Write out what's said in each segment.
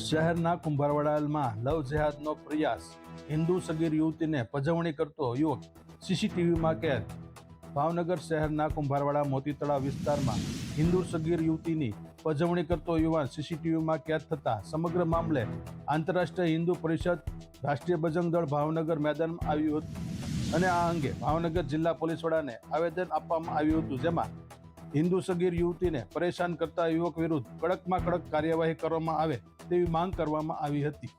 શહેરના કુંભારવાડામાં લવ જેહાદનો પ્રયાસ. હિન્દુ સગીર યુવતીને પજવણી કરતો યુવક. સીસીટીવીમાં કેદ. ભાવનગર શહેરના કુંભારવાડા મોતી તળાવ વિસ્તારમાં હિન્દુ સગીર યુવતીની પજવણી કરતો યુવાન સીસીટીવીમાં કેદ થતાં સમગ્ર મામલે આંતરરાષ્ટ્રીય હિન્દુ પરિષદ, રાષ્ટ્રીય બજરંગ દળ ભાવનગર મેદાનમાં આવ્યું હતું. અને આ અંગે ભાવનગર જિલ્લા પોલીસ વડાને આવેદન આપવામાં આવ્યું હતું, જેમાં હિન્દુ સગીર યુવતીને પરેશાન કરતા યુવક વિરુદ્ધ કડકમાં કડક કાર્યવાહી કરવામાં આવે તેવી માંગ કરવામાં આવી હતી.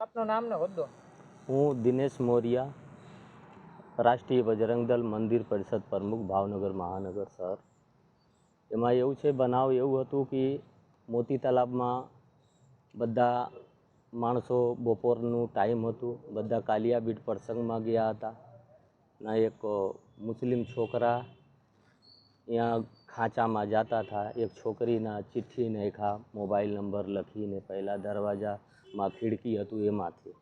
આપનું નામ ને હોદ્દો? હું દિનેશ મોરિયા, રાષ્ટ્રીય બજરંગ દળ મંદિર પરિષદ પ્રમુખ, ભાવનગર મહાનગર, સર. એમાં એવું છે, બનાવ એવું હતું કે મોતી તલાબમાં બધા માણસો બપોરનું ટાઈમ હતું, બધા કાલિયા બીટ પ્રસંગમાં ગયા હતા. ના એક મુસ્લિમ છોકરા ત્યાં ખાંચામાં જતા હતા. એક છોકરીના ચિઠ્ઠી નાખ્યા મોબાઈલ નંબર લખીને પહેલાં દરવાજામાં ખિડકી હતું એમાંથી.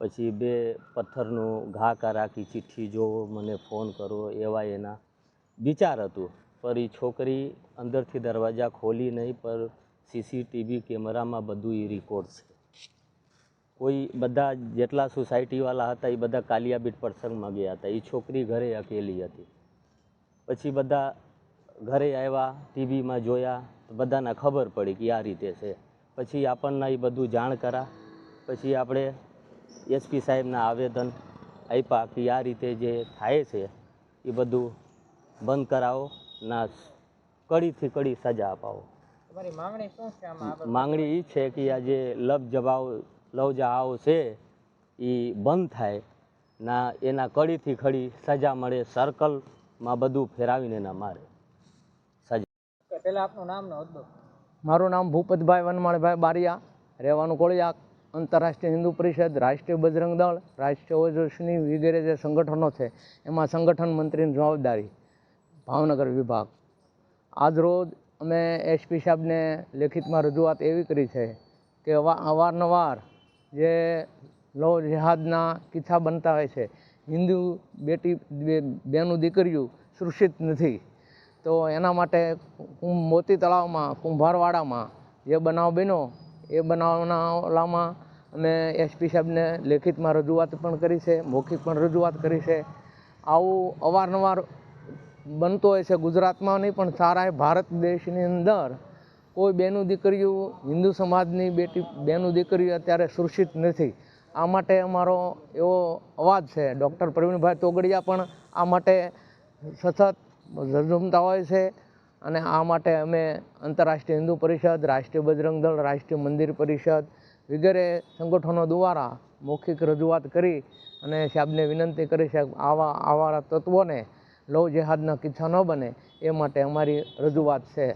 પછી બે પથ્થરનું ઘા રાખી ચિઠ્ઠી જોવો મને ફોન કરો એવા એના વિચાર હતું. પર એ છોકરી અંદરથી દરવાજા ખોલી નહીં, પર સીસીટીવી કેમેરામાં બધું એ રેકોર્ડ છે. કોઈ બધા જેટલા સોસાયટીવાળા હતા એ બધા કાલિયાબીટ પ્રસંગમાં ગયા હતા. એ છોકરી ઘરે અકેલી હતી. પછી બધા ઘરે આવ્યા, ટીવીમાં જોયા, તો બધાને ખબર પડી કે આ રીતે છે. પછી આપણને એ બધું જાણ કરા. પછી આપણે એસપી સાહેબના આવેદન આપ્યા કે આ રીતે જે થાય છે એ બધું બંધ કરાવો ના કડીથી કડી સજા અપાવો. માંગણી એ છે કે આ જે લવ જવાઓ લવ જહાઓ છે એ બંધ થાય. ના એના કડીથી ખડી સજા મળે સર્કલમાં બધું ફેરાવીને ના મારે. સજા પહેલાં આપનું નામ ને હોદ્દો. મારું નામ ભૂપતભાઈ વનમાળભાઈ બારિયા, રહેવાનું કોળિયાક, આંતરરાષ્ટ્રીય હિન્દુ પરિષદ, રાષ્ટ્રીય બજરંગ દળ, રાષ્ટ્રીય ઓજસ્વી વગેરે જે સંગઠનો છે, એમાં સંગઠન મંત્રીની જવાબદારી, ભાવનગર વિભાગ. આજ રોજ અમે એસપી સાહેબને લેખિતમાં રજૂઆત એવી કરી છે કે અવા અવારનવાર જે લો જેહાદના કિસ્સા બનતા હોય છે, હિન્દુ બેટી બેનું દીકરીઓ સુરક્ષિત નથી. તો એના માટે હું મોતી તળાવમાં, કુંભારવાડામાં જે બનાવ બન્યો, એ બનાવનાઓલામાં અમે એસપી સાહેબને લેખિતમાં રજૂઆત પણ કરી છે, મૌખિક પણ રજૂઆત કરી છે. આવું અવારનવાર બનતો હોય છે ગુજરાતમાં નહીં, પણ સારા ભારત દેશની અંદર કોઈ બેનું દીકરીઓ હિન્દુ સમાજની બેટી, બેનું દીકરીઓ અત્યારે સુરક્ષિત નથી. આ માટે અમારો એવો અવાજ છે. ડૉક્ટર પ્રવીણભાઈ તોગડિયા પણ આ માટે સતત ઝઝુમતા હોય છે. અને આ માટે અમે આંતરરાષ્ટ્રીય હિન્દુ પરિષદ, રાષ્ટ્રીય બજરંગ દળ, રાષ્ટ્રીય મંદિર પરિષદ વગેરે સંગઠનો દ્વારા મૌખિક રજૂઆત કરી અને સાહેબને વિનંતી કરી છે આવા આવા તત્વોને લવ જેહાદના કિસ્સા ન બને એ માટે અમારી રજૂઆત છે.